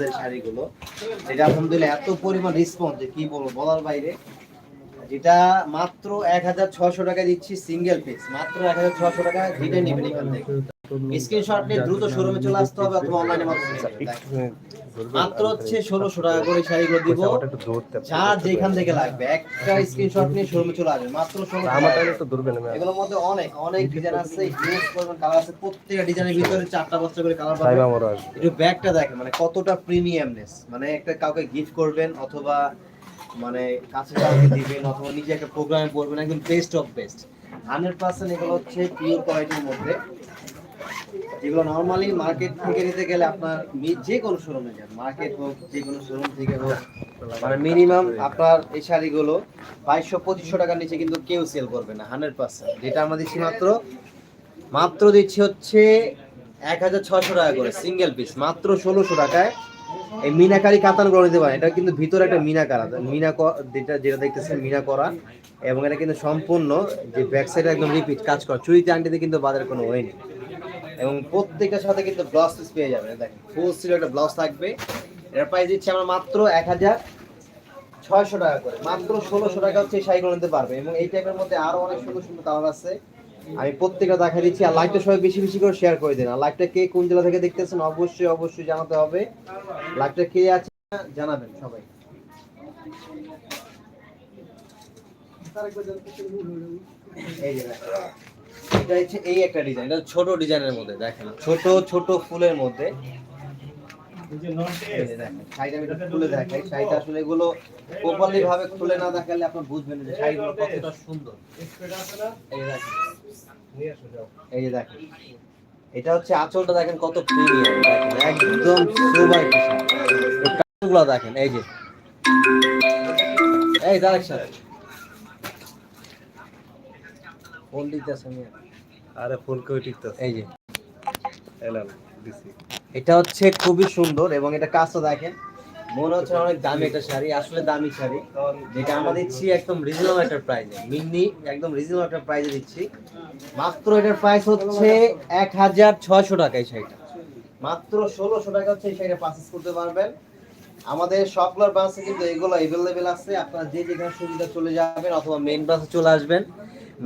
Luxury শাড়িগুলো, যেটা আলহামদুলিল্লাহ এত পরিমাণ রেসপন্স যে কি বলব, বলার বাইরে, যেটা মাত্র এক হাজার ছশো টাকা দিচ্ছি সিঙ্গেল পিস মাত্র এক হাজার ছশো টাকা দিতে নেবেন এখান থেকে। স্ক্রিনশট নিয়ে দ্রুত শোরুমে চলে আসতে হবে অথবা অনলাইনে মাধ্যমে। মাত্র হচ্ছে ষোলোশো টাকা করে শাড়িগুলো দিব। যার যেখান থেকে লাগবে। একটা স্ক্রিনশট নিয়ে শোরুমে চলে আসবে। মাত্র ষোলো এগুলোর মধ্যে অনেক অনেক ডিজাইন আছে কালার আছে। প্রত্যেকটা ডিজাইনের ভিতরে চারটা পাঁচটা করে কালার পাবেন। একটু ব্যাগটা দেখেন মানে কতটা প্রিমিয়ামনেস মানে একটা কাউকে গিফট করবেন অথবা মানে কাছে কাউকে দিবেন অথবা নিজে একটা প্রোগ্রামে পড়বেন একদম best of best hundred percent এগুলো হচ্ছে পিওর কোয়ালিটির মধ্যে। যেগুলো নর্মালি মার্কেট থেকে নিতে গেলে আপনার যে কোনো শোরুমে যান মার্কেট হোক, যে কোনো শোরুম থেকে হোক মানে মিনিমাম আপনার এই শাড়িগুলো বাইশশো, পঁচিশশো টাকার নিচে কিন্তু কেউ সেল করবে না হান্ড্রেড পার্সেন্ট যেটা আমরা দিচ্ছি মাত্র মাত্র দিচ্ছি হচ্ছে এক হাজার ছশো টাকা করে সিঙ্গেল পিস মাত্র ষোলোশো টাকায়। এই মিনাকারি কাতানগুলো নিতে পারেন, এটা কিন্তু ভিতরে একটা মিনা করা, মিনা যেটা যেটা দেখতেছেন, মিনা করা। এবং এটা কিন্তু সম্পূর্ণ, যে ব্যাক সাইডে একদম রিপিট কাজ করা, চুরিতে আংটিতে কিন্তু বাজারে কোনো ওয়ে নেই। এবং প্রত্যেকটার সাথে কিন্তু ব্লাউজ পিস পেয়ে যাবেন। দেখেন ফুল সিল একটা ব্লাউজ থাকবে। এর প্রাইস দিচ্ছি আমরা মাত্র এক হাজার ছয়শো টাকা করে। মাত্র ষোলোশো টাকা হচ্ছে শাড়িগুলো নিতে পারবে। এবং এই টাইপের মধ্যে আরও অনেক সুন্দর সুন্দর কালার আছে। আমি প্রত্যেকটা দেখা দিচ্ছি। আর লাইভটা সবাই বেশি বেশি করে শেয়ার করে দিন। আর লাইভটা কে কোন জেলা থেকে দেখতেছেন, অবশ্যই অবশ্যই জানাতে হবে। লাইভটা কে আছে জানাবেন সবাই। এই যে। এটা হচ্ছে এই একটা ডিজাইন এটা ছোট ডিজাইনের মধ্যে দেখেন। ছোট ছোট ফুলের মধ্যে। খুলে দেখাই। শাড়িটা আসলে এগুলো প্রপারলি ভাবে খুলে না দেখালে আপনার বুঝবেন যে শাড়িগুলো কতটা সুন্দর। এই যে দেখেন। এটা হচ্ছে আঁচলটা দেখেন কত প্রিমিয়াম একদম দেখেন এই যে। এই দাঁড়াক সাথে ফোন দিতেছে আরে কই এই যে। এলাম দিছি। এটা হচ্ছে খুবই সুন্দর এবং এটা কাজটা দেখেন মনে হচ্ছে অনেক দামি একটা শাড়ি আসলে দামি শাড়ি। যেটা আমরা দিচ্ছি একদম রিজনেবল একটা প্রাইসে মিন্নি একদম রিজনেবল একটা প্রাইসে দিচ্ছি। মাত্র এটার প্রাইস হচ্ছে এক হাজার ছয়শো টাকা এই শাড়িটা। মাত্র ষোলোশো টাকা হচ্ছে এই শাড়িটা পারচেস করতে পারবেন। আমাদের সবগুলোর ব্রাঞ্চে কিন্তু এগুলো অ্যাভেলেবেল আছে। আপনারা যে যেখানে সুবিধা চলে যাবেন অথবা মেইন ব্রাঞ্চে চলে আসবেন।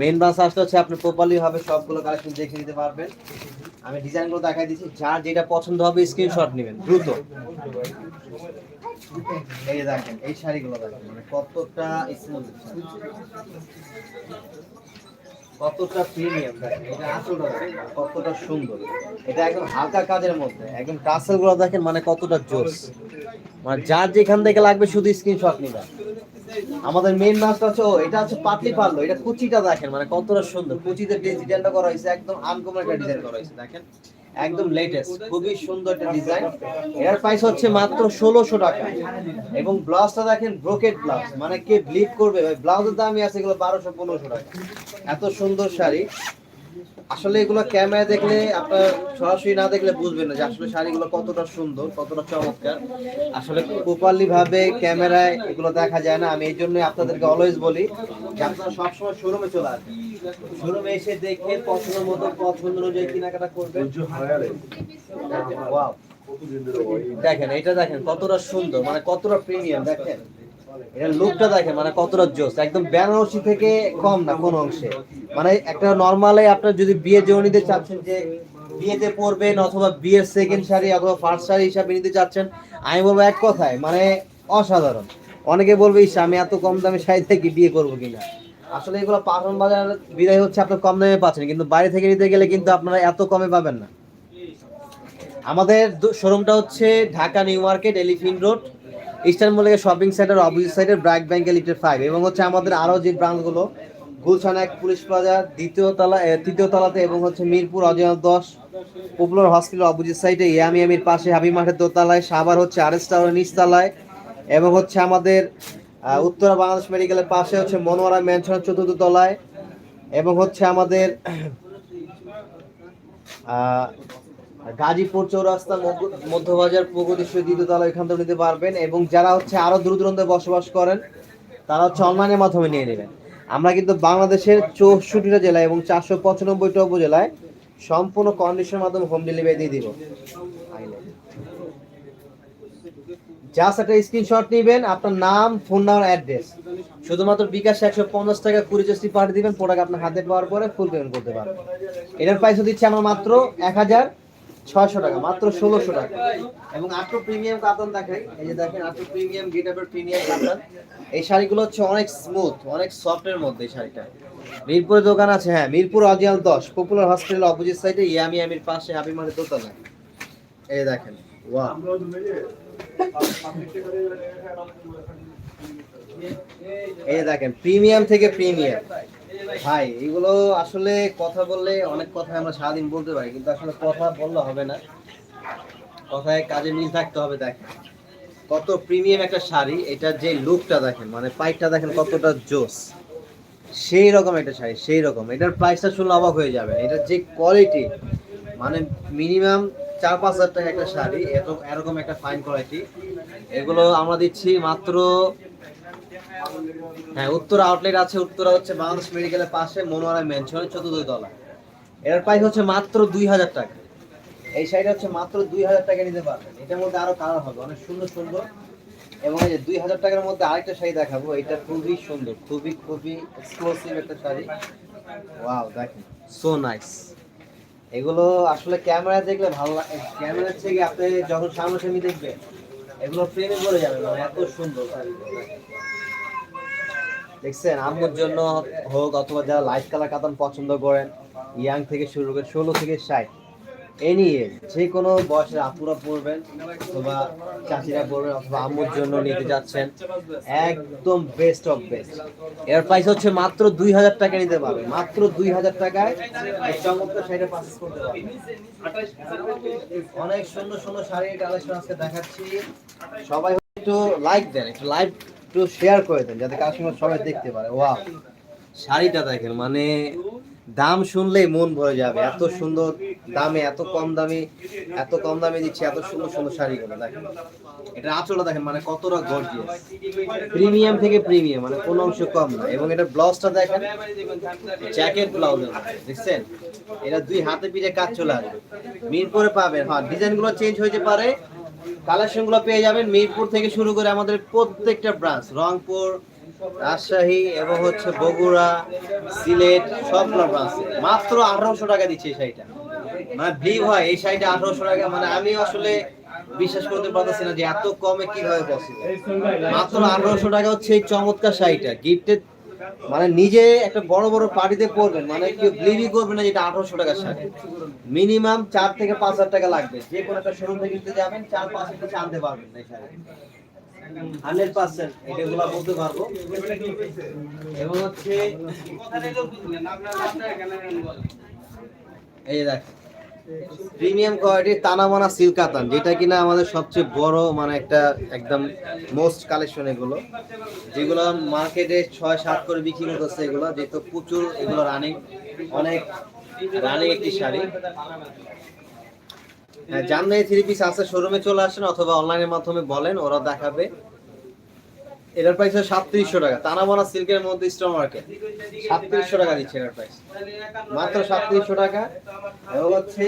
মেইন ব্রাঞ্চ আসলে হচ্ছে আপনি প্রপারলি হবে সবগুলো কালেকশন দেখে নিতে পারবেন। আমি ডিজাইনগুলো দেখাই দিচ্ছি। যার যেটা পছন্দ হবে স্ক্রিনশট নেবেন, দ্রুত। এই দেখেন, এই শাড়িগুলো দেখেন মানে কতটা। কতটা প্রিমিয়াম দেখেন এটা দেখেন কতটা সুন্দর। এটা একদম হালকা কাজের মধ্যে, একদম টাসেলগুলো দেখেন মানে কতটা জোস। মানে যার যেখান থেকে লাগবে শুধু স্ক্রিনশট নিবা। আমাদের মেইন মাছটা হচ্ছে ও, এটা হচ্ছে পাতলি পারল এটা কুচিটা দেখেন মানে কতটা সুন্দর। কুচিতে ডিজাইনটা করা হয়েছে, একদম আনকমন একটা ডিজাইন করা হয়েছে, দেখেন। একদম লেটেস্ট খুবই সুন্দর একটা ডিজাইন এর প্রাইস হচ্ছে মাত্র ষোলোশো টাকা। এবং ব্লাউজটা দেখেন ব্রোকেট ব্লাউজ মানে কে ব্লিড করবে ভাই? ব্লাউজের দামই আছে এগুলো বারোশো পনেরোশো টাকা। এত সুন্দর শাড়ি। আসলে এগুলো ক্যামেরা দেখলে আপনার সরাসরি না দেখলে বুঝবেন না যে আসলে শাড়িগুলো কতটা সুন্দর কতটা চমৎকার। আসলে প্রপারলি ভাবে ক্যামেরায় এগুলো দেখা যায় না। আমি এই জন্য আপনাদেরকে অলওয়েজ বলি যে আপনারা সবসময় শোরুমে চলে আসবেন। শোরুমে এসে দেখে পছন্দ মতো পছন্দ অনুযায়ী কেনাকাটা করবেন. দেখেন এটা দেখেন কতটা সুন্দর মানে কতটা প্রিমিয়াম দেখেন। এটা লুকটা দেখেন মানে কতটা জোস একদম বেনারসি থেকে কম না, কোন অংশে। মানে একটা নর্মালে আপনার যদি বিয়ে জন্য নিতে চাচ্ছেন যে বিয়েতে পরবেন অথবা বিয়ের সেকেন্ড শাড়ি অথবা ফার্স্ট শাড়ি হিসাবে নিতে চাচ্ছেন, আমি বলব এক কথায় মানে অসাধারণ। অনেকে বলবে, ইস, আমি এত কম দামে শাড়ি থেকে বিয়ে করব কিনা? আসলে এগুলো পাঠন বাজার বিদায় হচ্ছে আপনার কম দামে পাচ্ছেন, কিন্তু বাইরে থেকে নিতে গেলে কিন্তু আপনারা এত কমে পাবেন না। আমাদের শোরুমটা হচ্ছে Dhaka New Market, Elephant Road. Eastern মলের শপিং সেন্টার অপোজিট সাইডে ব্র্যাক ব্যাংকে লিটার ফাইভ এবং হচ্ছে আমাদের আরও যে ব্রাঞ্চগুলো গুলশান এক পুলিশ প্লাজা দ্বিতীয় তলা তৃতীয় তলাতে এবং হচ্ছে মিরপুর অজয় দশ পপুলার হসপিটাল অপোজিট সাইডে ইয়ামি ইয়ামির পাশে হাবি মাঠের দোতলায় সাবার হচ্ছে আর এস টাওয়ার নিচতলায় এবং হচ্ছে আমাদের উত্তরা বাংলাদেশ মেডিকেলের পাশে হচ্ছে মনোয়ারা ম্যানশনের চতুর্থ তলায় এবং হচ্ছে আমাদের গাজীপুর চৌরাস্তা মধ্যবাজার প্রগতিশীল দ্বিতীয় তলা এখান থেকে নিতে পারবেন এবং যারা হচ্ছে আরও দূর দূরান্তে বসবাস করেন, তারা হচ্ছে অনলাইনের মাধ্যমে নিয়ে নেবেন। আমরা কিন্তু বাংলাদেশের চৌষট্টিটা জেলায় এবং চারশো পঁচানব্বইটা উপজেলায় সম্পূর্ণ কন্ডিশনের মাধ্যমে হোম ডেলিভারি দিয়ে দিব। জাস্ট একটা স্ক্রিনশট নেবেন, আপনার নাম ফোন নাম্বার অ্যাড্রেস শুধুমাত্র বিকাশ একশো পঞ্চাশ টাকা কুড়ি জস্টি পাঠিয়ে দিবেন প্রোডাক্ট আপনার হাতে পাওয়ার পরে ফুল পেমেন্ট করতে পারবেন। এটার প্রাইস দিচ্ছি আমরা মাত্র এক হাজার ছয়শো টাকা, মাত্র ষোলোশো টাকা। এবং আটটো প্রিমিয়াম কাতান দেখাই। এই যে দেখেন আটটো প্রিমিয়াম গেটাপের প্রিমিয়াম কাতান এই শাড়িগুলো হচ্ছে অনেক স্মুথ অনেক সফটের মধ্যে এই শাড়িটা। মিরপুরের দোকান আছে হ্যাঁ মিরপুর অরিজিনাল দশ পপুলার হসপিটাল অপোজিট সাইডে ইয়ামি আমির পাশে হাবি মানের দোতলা। এই দেখেন ওয়া এই দেখেন প্রিমিয়াম থেকে প্রিমিয়াম ভাই, এগুলো আসলে কথা বললে অনেক কথা আমরা সারাদিন বলতে পারি, কিন্তু আসলে কথা বললে হবে না। কথায় কাজে মিল থাকতে হবে, দেখেন। কত প্রিমিয়াম একটা শাড়ি এটার যে লুকটা দেখেন মানে পাইপটা দেখেন কতটা জোস। সেই রকম একটা শাড়ি, সেই রকম। এটার প্রাইসটা শুনলে অবাক হয়ে যাবে এটার যে কোয়ালিটি মানে মিনিমাম চার পাঁচ হাজার টাকা একটা শাড়ি, এত এরকম একটা ফাইন কোয়ালিটি এগুলো আমরা দিচ্ছি মাত্র হ্যাঁ উত্তরা আউটলেট আছে, উত্তরা হচ্ছে বাংলাদেশ মেডিকেলের পাশে মনোয়ারা মেনশনের চতুর্থ তলা। এর প্রাইস হচ্ছে মাত্র দুই হাজার টাকা। এই শাড়িটা হচ্ছে মাত্র দুই হাজার টাকা নিতে পারবেন। এটার মধ্যে আরও কালার হবে, অনেক সুন্দর সুন্দর। এবং এই যে দুই হাজার টাকার মধ্যে আরেকটা শাড়ি দেখাবো, এটা খুবই সুন্দর, খুবই খুবই এক্সক্লুসিভ একটা শাড়ি। ওয়াও দেখেন সো নাইস এগুলো আসলে ক্যামেরা দেখলে ভালো লাগে ক্যামেরার থেকে আপনি যখন সামনাসামনি দেখবেন, এগুলো প্রেমে পড়ে যাবে মানে এত সুন্দর দেখেন। দেখছেন, আম্মুর জন্য হোক অথবা যারা লাইট কালার কাতান পছন্দ করেন ইয়াং থেকে শুরু করে ষোলো থেকে ষাট, এ নিয়ে যে কোনো বয়সের আপুরা পড়বেন অথবা চাচিরা পড়বেন অথবা আম্মুর জন্য নিতে যাচ্ছেন, একদম বেস্ট অফ বেস্ট এর প্রাইস হচ্ছে মাত্র দুই হাজার টাকা নিতে পারবেন, মাত্র দুই হাজার টাকায় চমৎকার শাড়িটা পারচেস করতে পারবেন। অনেক সুন্দর সুন্দর শাড়ির কালেকশন আজকে দেখাচ্ছি। সবাই একটু লাইক দেন, একটু লাইভ একটু শেয়ার করে দেন, যাতে কাস্টমার সবাই দেখতে পারে। ওয়া শাড়িটা দেখেন মানে দাম শুনলেই মন ভরে যাবে। এত সুন্দর দামে, এত কম দামে, এত কম দামে দিচ্ছে, এত সুন্দর সুন্দর শাড়িগুলো দেখেন। এটা আঁচলটা দেখেন মানে কতটা গর্জিয়াস প্রিমিয়াম থেকে প্রিমিয়াম মানে কোনো অংশ কম না। এবং এটা ব্লাউজটা দেখেন জ্যাকেট ব্লাউজ দেখছেন? এটা দুই হাতে পিঠে কাজ চলে আসবে। মিরপুরে পাবেন। হ্যাঁ ডিজাইনগুলো চেঞ্জ হইতে পারে কালেকশনগুলো পেয়ে যাবেন মিরপুর থেকে শুরু করে আমাদের প্রত্যেকটা ব্রাঞ্চ। রংপুর, রাজশাহী এবং হচ্ছে বগুড়া, সিলেট, সবগুলো ব্রাঞ্চ মাত্র আঠারোশো টাকা দিচ্ছে এই শাড়িটা। মানে বিলিভ হয়, এই শাড়িটা আঠারোশো টাকা। মানে আমি আসলে বিশ্বাস করতে পারতেছি না যে এত কমে কীভাবে পসিবল মাত্র আঠারোশো টাকা হচ্ছে এই চমৎকার শাড়িটা। গিফটেড মানে নিজে একটা বড় বড় পার্টিতে পরবেন মানে কেউ বিলিভই করবে না যেটা আঠারোশো টাকার শাড়ি। মিনিমাম চার থেকে পাঁচ হাজার টাকা লাগবে। যে কোনো একটা শোরুম থেকে কিনতে যাবেন, চার পাঁচ হাজার টাকা আনতে পারবেন শাড়ি। হান্ড্রেড পার্সেন্ট বলতে পারব। এবং হচ্ছে এই দেখ প্রিমিয়াম কোয়ালিটির তানামানা সিল্ক কাতান, যেটা কিনা আমাদের সবচেয়ে বড় মানে একটা একদম মোস্ট কালেকশন এগুলো। যেগুলো মার্কেটে ছয়, সাত করে বিক্রি করতেছে এগুলো, যেহেতু প্রচুর এগুলো রানিং অনেক রানিং একটি শাড়ি। হ্যাঁ জানলে থ্রি পিস আছে শোরুমে চলে আসেন অথবা অনলাইনের মাধ্যমে বলেন, ওরা দেখাবে। এটার প্রাইস হচ্ছে সাতত্রিশশো টাকা। তানাবানা সিল্কের মধ্যে স্টক মার্কেট সাতত্রিশশো টাকা দিচ্ছে এটার প্রাইস মাত্র সাতত্রিশশো টাকা। এবং হচ্ছে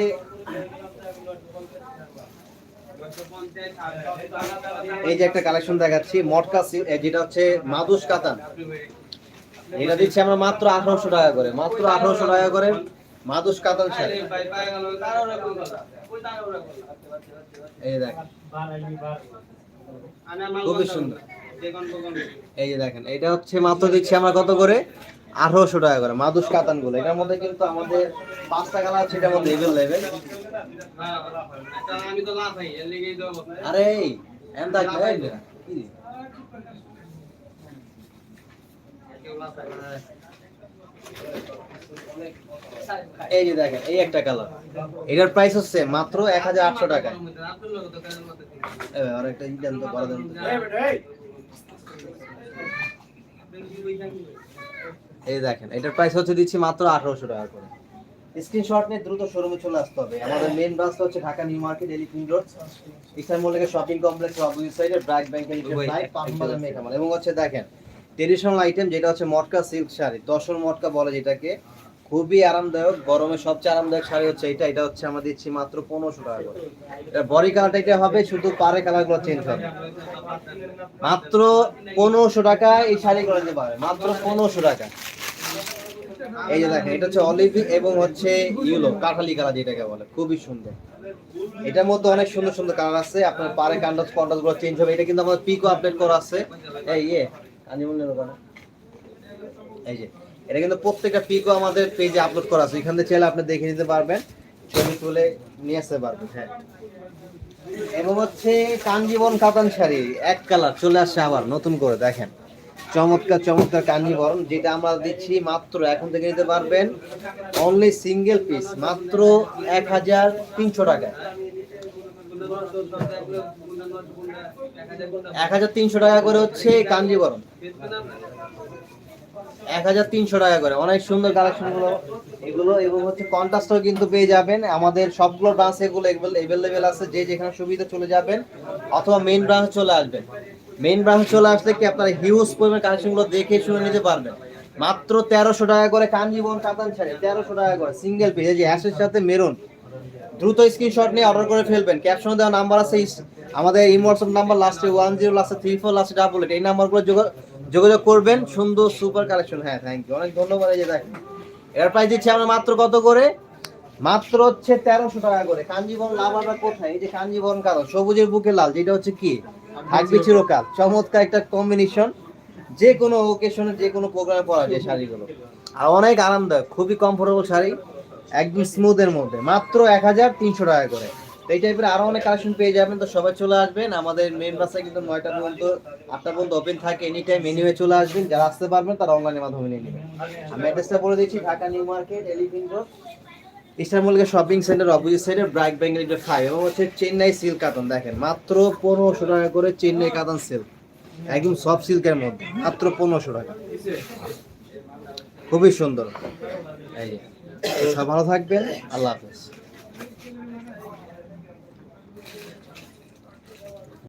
এই যে একটা কালেকশন দেখাচ্ছি, মটকা যেটা হচ্ছে মাদুস কাতান। এটা দিচ্ছি আমরা মাত্র আঠারোশো টাকা করে। মাত্র আঠারোশো টাকা করে মাদুস কাতান শাড়ি। এই দেখ। খুবই সুন্দর। এই যে দেখেন এটা হচ্ছে মাত্র দিচ্ছি আমরা কত করে? আঠারোশো টাকা করে মাদুস কাতানগুলো এটার মধ্যে কিন্তু আমাদের পাঁচটা কালার আছে এটার মধ্যে লেভেল লেভেল আরে এই, যে। দেখেন এই একটা কালার। এটার প্রাইস হচ্ছে মাত্র এক হাজার আটশো টাকা আর একটা তো বড় দেন। এই দেখেন এটার প্রাইস হচ্ছে দিচ্ছি মাত্র আঠারোশো টাকা করে। স্ক্রিনশট নিয়ে দ্রুত শোরুমে চলে আসতে হবে। আমাদের মেন ব্রাঞ্চ হচ্ছে Dhaka New Market Elephant Road Islam মল্লিকের শপিং কমপ্লেক্স অপোজিট সাইডে ব্র্যাক ব্যাংকের পাম্পাজার মেকামাল এবং হচ্ছে দেখেন ট্রেডিশনাল আইটেম যেটা হচ্ছে মটকা সিল্ক শাড়ি দশর মটকা বলে যেটাকে খুবই আরামদায়ক, গরমে সবচেয়ে আরামদায়ক শাড়ি হচ্ছে এটা। এটা হচ্ছে আমরা দিচ্ছি মাত্র পনেরোশো টাকা করে। এটা বডি কালারটা এটা হবে, শুধু পারে কালারগুলো চেঞ্জ হবে। মাত্র পনেরোশো টাকা এই শাড়ি করে দিতে পারে মাত্র পনেরোশো টাকা। এই যে দেখেন, এটা হচ্ছে অলিভ এবং হচ্ছে ইউলো কাঠালি কালার যেটাকে বলে, খুবই সুন্দর। এটার মধ্যে অনেক সুন্দর সুন্দর কালার আছে, আপনার পারে কান্ডাস কন্ডাসগুলো চেঞ্জ হবে। এটা কিন্তু আমাদের পিকো আপডেট করা আছে। এই ইয়ে ওখানে এই যে এটা কিন্তু প্রত্যেকটা পিকও আমাদের পেজে আপলোড করা আছে। এখান থেকে চাইলে আপনি দেখে নিতে পারবেন। ছবি তুলে নিয়ে আসতে পারবেন হ্যাঁ। এবং হচ্ছে কাঞ্জিবরম কাতান শাড়ি, এক কালার, চলে আসছে আবার, নতুন করে, দেখেন। চমৎকার চমৎকার কাঞ্জিবরম যেটা আমরা দিচ্ছি মাত্র, এখন থেকে নিতে পারবেন অনলি সিঙ্গেল পিস মাত্র এক হাজার তিনশো টাকায় এক হাজার তিনশো টাকা করে হচ্ছে কাঞ্জিবরম এক হাজার তিনশো টাকা করে। অনেক সুন্দর কালেকশনগুলো, এগুলো এবং হচ্ছে কন্ট্রাস্টও কিন্তু পেয়ে যাবেন। আমাদের সবগুলো ব্রাঞ্চ এগুলো অ্যাভেলেবেল আছে, যে যেখানে সুবিধা চলে যাবেন, অথবা মেইন ব্রাঞ্চ চলে আসবেন। মেইন ব্রাঞ্চ চলে আসলে কি আপনারা হিউজ পরিমাণ কালেকশনগুলো দেখে শুনে নিতে পারবেন। মাত্র তেরোশো টাকা করে কাঞ্জিবন কাতান শাড়ি, তেরোশো টাকা করে সিঙ্গেল পিস এই যে সাথে মেরুন দ্রুত স্ক্রিনশট নিয়ে অর্ডার করে ফেলবেন। ক্যাপশনে দেওয়া নাম্বার আছে আমাদের এই হোয়াটসঅ্যাপ নাম্বার লাস্টে ওয়ান জিরো লাস্টে থ্রি ফোর লাস্টে ডাবল এইট এই নাম্বারগুলো যোগা- যোগাযোগ করবেন, সুন্দর সুপার কালেকশন হ্যাঁ থ্যাংক ইউ অনেক ধন্যবাদ এই যে দেখেন। এর প্রাইস দিচ্ছি আমরা মাত্র কত করে? মাত্র হচ্ছে তেরোশো টাকা করে। কাঞ্জিবরম লাভাটা কোথায়? এই যে কাঞ্জিবরম কালো, সবুজের বুকে লাল। যেটা হচ্ছে কি? থাকবে চিরকাল চমৎকার একটা কম্বিনেশন যে কোনো ওকেশনে যে কোনো প্রোগ্রামে পরা যায় শাড়িগুলো। আর অনেক আরামদায়ক, খুবই কমফোর্টেবল শাড়ি। একদম স্মুথের মধ্যে। মাত্র এক হাজার তিনশো টাকা করে। এই টাইপের আরও অনেক কালেকশন পেয়ে যাবেন, তো সবাই চলে আসবেন। আমাদের মেন বাসায় কিন্তু নয়টা পর্যন্ত, আটটা পর্যন্ত ওপেন থাকে এনি টাইম এনিওয়ে চলে আসবেন। যারা আসতে পারবেন, তারা অনলাইনের মাধ্যমে নিয়ে নেবেন। আমি অ্যাড্রেসটা বলে দিচ্ছি, Dhaka New Market Elephant Road Eastern Mallika shopping centre opposite সাইডে ব্রাইক বেঙ্গল ফাইভ এবং হচ্ছে চেন্নাই সিল্ক কাটন দেখেন, মাত্র পনেরোশো টাকা করে চেন্নাই কাটন সিল্ক একদম সব সিল্কের মধ্যে, মাত্র পনেরোশো টাকা। খুবই সুন্দর। সব ভালো থাকবেন, আল্লাহ হাফেজ।